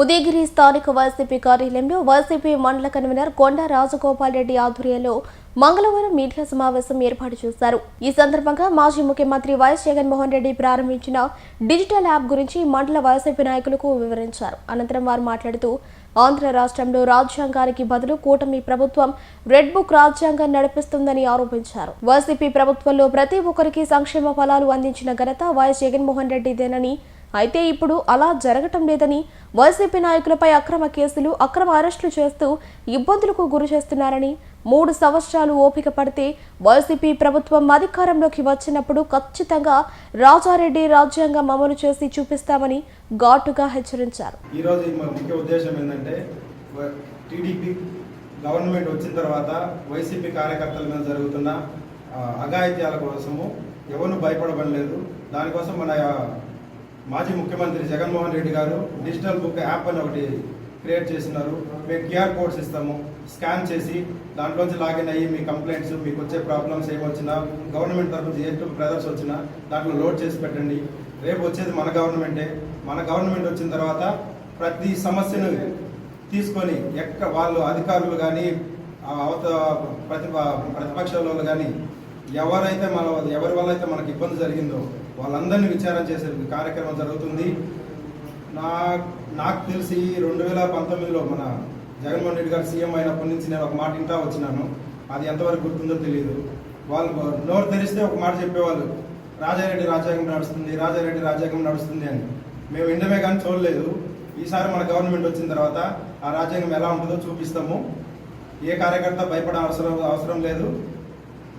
ఉదయగిరి స్థానిక వైసీపీ కార్యాలయంలో వైసీపీ మండల కన్వీనర్ కొండ రాజగోపాల్ రెడ్డి ఆధ్వర్యంలో మంగళవారం మీడియా సమావేశం ఏర్పాటు చేశారు. ఈ సందర్భంగా మాజీ ముఖ్యమంత్రి వైఎస్ జగన్మోహన్ రెడ్డి ప్రారంభించిన డిజిటల్ యాప్ గురించి మండల వైసీపీ నాయకులకు వివరించారు. అనంతరం వారు మాట్లాడుతూ ఆంధ్ర రాష్ట్రంలో రాజ్యాంగానికి బదులు కూటమి ప్రభుత్వం రెడ్ బుక్ రాజ్యాంగం నడిపిస్తుందని ఆరోపించారు. వైసీపీ ప్రభుత్వంలో ప్రతి ఒక్కరికి సంక్షేమ ఫలాలు అందించిన ఘనత వైఎస్ జగన్మోహన్ రెడ్డిదేనని అయితే ఇప్పుడు అలా జరగటం లేదని వైసీపీ నాయకులపై అక్రమ కేసులు అక్రమ అరెస్టులు చేస్తూ ఇబ్బందులకు గురి చేస్తున్నారని మూడు సంవత్సరాలు ఓపిక పడితే వైసీపీ ప్రభుత్వం అధికారంలోకి వచ్చినప్పుడు ఖచ్చితంగా రాజారెడ్డి రాజ్యాంగం అమలు చేసి చూపిస్తామని ఘాటుగా హెచ్చరించారు. ఈరోజు ముఖ్య ఉద్దేశం ఏంటంటే టీడీపీ గవర్నమెంట్ వచ్చిన తర్వాత వైసీపీ కార్యకర్తల మీద జరుగుతున్న అఘాయిత్యాల కోసము ఎవరు భయపడబడలేదు. దానికోసం మన మాజీ ముఖ్యమంత్రి జగన్మోహన్ రెడ్డి గారు డిజిటల్ బుక్ యాప్ అని ఒకటి క్రియేట్ చేసినారు మేము క్యూఆర్ కోడ్స్ ఇస్తాము స్కాన్ చేసి దాంట్లోంచి లాగిన్ అయ్యి మీ కంప్లైంట్స్ మీకు వచ్చే ప్రాబ్లమ్స్ ఏమొచ్చినా గవర్నమెంట్ తరఫు నుంచి బ్రదర్స్ వచ్చినా దాంట్లో లోడ్ చేసి పెట్టండి. రేపు వచ్చేది మన గవర్నమెంటే. మన గవర్నమెంట్ వచ్చిన తర్వాత ప్రతి సమస్యను తీసుకొని ఎక్క వాళ్ళు అధికారులు కానీ అవత ప్రతిప ప్రతిపక్షాల వాళ్ళు కానీ ఎవరైతే మన ఎవరి వల్ల అయితే మనకి ఇబ్బంది జరిగిందో వాళ్ళందరినీ విచారణ చేసే కార్యక్రమం జరుగుతుంది. నా నాకు తెలిసి రెండు వేల పంతొమ్మిదిలో మన జగన్మోహన్ రెడ్డి గారు సీఎం అయినప్పటి నుంచి నేను ఒక మాట ఇంటా వచ్చినాను. అది ఎంతవరకు గుర్తుందో తెలియదు వాళ్ళు నోరు తెరిస్తే ఒక మాట చెప్పేవాళ్ళు. రాజారెడ్డి రాజ్యాంగం నడుస్తుంది రాజారెడ్డి రాజ్యాంగం నడుస్తుంది అని. మేము వినడమే కానీ చూడలేదు. ఈసారి మన గవర్నమెంట్ వచ్చిన తర్వాత ఆ రాజ్యాంగం ఎలా ఉంటుందో చూపిస్తాము. ఏ కార్యకర్త భయపడ అవసరం అవసరం లేదు.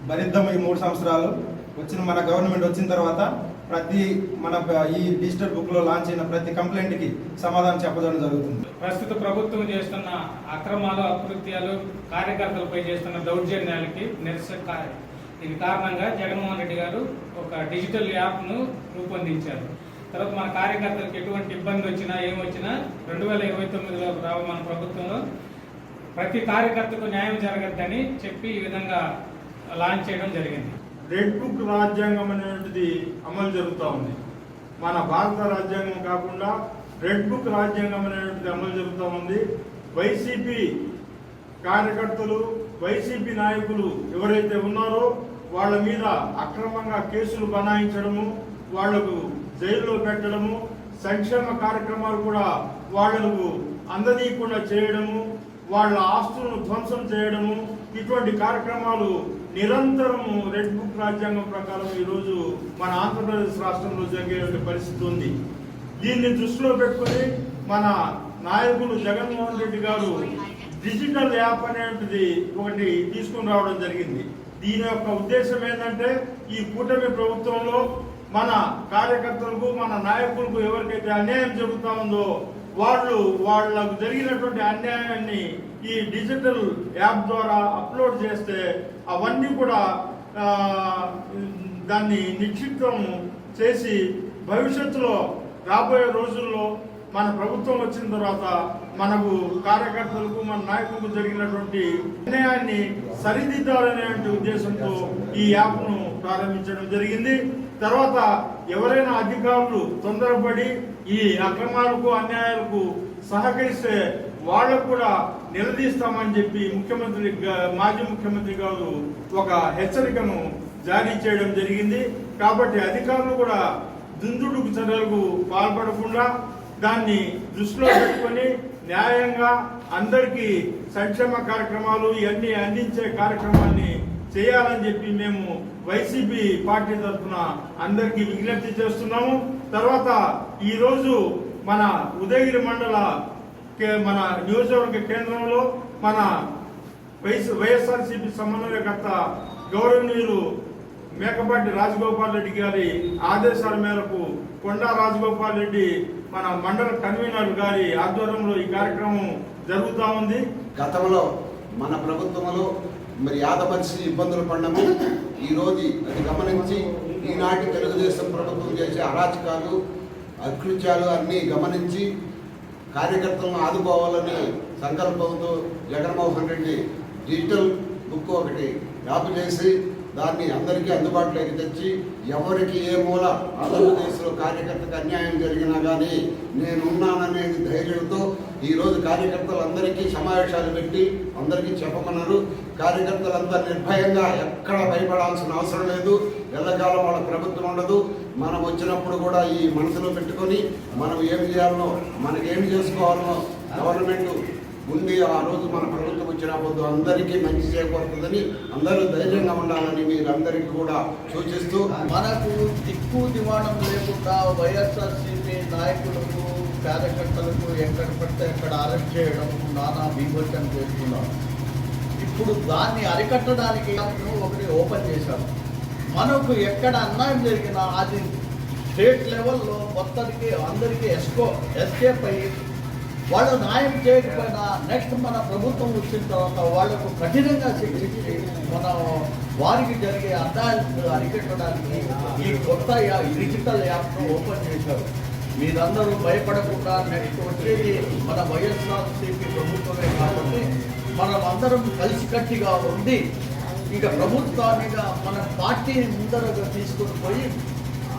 భరిద్దాము ఈ మూడు సంవత్సరాలు. వచ్చిన మన గవర్నమెంట్ వచ్చిన తర్వాత ప్రతి మన ఈ డిజిటల్ బుక్లో లాంచ్ అయిన ప్రతి కంప్లైంట్కి సమాధానం చెప్పడం జరుగుతుంది. ప్రస్తుత ప్రభుత్వం చేస్తున్న అక్రమాలు అకృత్యాలు కార్యకర్తలపై చేస్తున్న దౌర్జన్యాలకి నిరసన దీని ఇది కారణంగా జగన్మోహన్ రెడ్డి గారు ఒక డిజిటల్ యాప్ను రూపొందించారు. తర్వాత మన కార్యకర్తలకు ఎటువంటి ఇబ్బంది వచ్చినా ఏమొచ్చినా రెండు వేల ఇరవై తొమ్మిదిలో రావు మన ప్రభుత్వంలో ప్రతి కార్యకర్తకు న్యాయం జరగద్దని చెప్పి ఈ విధంగా లాంచ్ చేయడం జరిగింది. రెడ్ బుక్ రాజ్యాంగం అనేటువంటిది అమలు జరుగుతూ ఉంది. మన భారత రాజ్యాంగం కాకుండా రెడ్ బుక్ రాజ్యాంగం అనేటువంటిది అమలు జరుగుతూ ఉంది. వైసీపీ కార్యకర్తలు వైసీపీ నాయకులు ఎవరైతే ఉన్నారో వాళ్ళ మీద అక్రమంగా కేసులు బనాయించడము వాళ్ళకు జైల్లో పెట్టడము సంక్షేమ కార్యక్రమాలు కూడా వాళ్ళకు అందనీయకుండా చేయడము వాళ్ళ ఆస్తులను ధ్వంసం చేయడము ఇటువంటి కార్యక్రమాలు నిరంతరము రెడ్ బుక్ రాజ్యాంగం ప్రకారం ఈరోజు మన ఆంధ్రప్రదేశ్ రాష్ట్రంలో జరిగే పరిస్థితి ఉంది. దీన్ని దృష్టిలో పెట్టుకుని మన నాయకులు జగన్మోహన్ రెడ్డి గారు డిజిటల్ యాప్ అనేటిది ఒకటి తీసుకుని రావడం జరిగింది. దీని యొక్క ఉద్దేశం ఏంటంటే ఈ కూటమి ప్రభుత్వంలో మన కార్యకర్తలకు మన నాయకులకు ఎవరికైతే అన్యాయం జరుగుతా ఉందో వాళ్ళు వాళ్ళకు జరిగినటువంటి అన్యాయాన్ని ఈ డిజిటల్ యాప్ ద్వారా అప్లోడ్ చేస్తే అవన్నీ కూడా దాన్ని నిక్షిప్తం చేసి భవిష్యత్తులో రాబోయే రోజుల్లో మన ప్రభుత్వం వచ్చిన తర్వాత మనకు కార్యకర్తలకు మన నాయకులకు జరిగినటువంటి నిర్ణయాన్ని సరిదిద్దాలనేటువంటి ఉద్దేశంతో ఈ యాప్ను ప్రారంభించడం జరిగింది. తర్వాత ఎవరైనా అధికారులు తొందరపడి ఈ అక్రమాలకు అన్యాయాలకు సహకరిస్తే వాళ్ళకు కూడా నిలదీస్తామని చెప్పి ముఖ్యమంత్రి మాజీ ముఖ్యమంత్రి గారు ఒక హెచ్చరికను జారీ చేయడం జరిగింది. కాబట్టి అధికారులు కూడా దుందుడుకు చర్యలకు పాల్పడకుండా దాన్ని దృష్టిలో పెట్టుకొని న్యాయంగా అందరికీ సంక్షేమ కార్యక్రమాలు ఇవన్నీ అందించే కార్యక్రమాన్ని చేయాలని చెప్పి మేము వైసీపీ పార్టీ తరఫున అందరికీ విజ్ఞప్తి చేస్తున్నాము. తర్వాత ఈరోజు మన ఉదయగిరి మండల కే- మన నియోజకవర్గ కేంద్రంలో మన వైఎస్ వైఎస్ఆర్సీపీ సమన్వయకర్త గౌరవనీయులు మేకపాటి రాజగోపాల్ రెడ్డి గారి ఆదేశాల మేరకు కొండా రాజగోపాల్ రెడ్డి మన మండల కన్వీనర్ గారి ఆధ్వర్యంలో ఈ కార్యక్రమం జరుగుతూ ఉంది. గతంలో మన ప్రభుత్వంలో మరి యాదపరిచి ఇబ్బందులు పడము ఈరోజు అది గమనించి ఈనాటి తెలుగుదేశం ప్రభుత్వం చేసే అరాచకాలు అకృత్యాలు అన్నీ గమనించి కార్యకర్తలను ఆదుకోవాలని సంకల్పంతో జగన్మోహన్ రెడ్డి డిజిటల్ బుక్ ఒకటి యాప్ చేసి దాన్ని అందరికీ అందుబాటులోకి తెచ్చి ఎవరికి ఏ మూల ఆంధ్రప్రదేశ్లో కార్యకర్తకు అన్యాయం జరిగినా కానీ నేనున్నాననేది ధైర్యంతో ఈరోజు కార్యకర్తలు అందరికీ సమావేశాలు పెట్టి అందరికీ చెప్పమన్నారు. కార్యకర్తలంతా నిర్భయంగా ఎక్కడ భయపడాల్సిన అవసరం లేదు. ఎల్లకాలం వాళ్ళ ప్రభుత్వం ఉండదు. మనం వచ్చినప్పుడు కూడా ఈ మనసులో పెట్టుకొని మనం ఏం చేయాలనో మనకి ఏం చేసుకోవాలనో గవర్నమెంట్ ఉంది. ఆ రోజు మన ప్రభుత్వం వచ్చినప్పుడు అందరికీ మంచి చేకూరుతుందని అందరూ ధైర్యంగా ఉండాలని మీరందరికీ కూడా సూచిస్తూ మనకు దిక్కు దివాణం లేకుండా వైఎస్ఆర్సీపీ నాయకులకు కార్యకర్తలకు ఎక్కడ పడితే అక్కడ అరెస్ట్ చేయడం నానా బీభత్సం చేస్తున్నాం ఇప్పుడు దాన్ని అరికట్టడానికి ఒకటి ఓపెన్ చేశాం మనకు ఎక్కడ అన్యాయం జరిగినా అది స్టేట్ లెవెల్లో మొత్తానికి అందరికీ ఎస్కో ఎస్కేప్ అయ్యి వాళ్ళు న్యాయం చేయకపోయినా నెక్స్ట్ మన ప్రభుత్వం వచ్చిన తర్వాత వాళ్ళకు కఠినంగా శిక్షించి మన వారికి జరిగే అన్యాయాలను అరికట్టడానికి ఈ కొత్త డిజిటల్ యాప్ను ఓపెన్ చేశారు. మీరందరూ భయపడకుండా నెక్స్ట్ వచ్చేది మన వైఎస్ఆర్సీపీ ప్రభుత్వమే కాబట్టి మనం అందరం కలిసికట్టిగా ఉండి ఇక ప్రభుత్వాన్ని మన పార్టీని ముందరగా తీసుకొని పోయి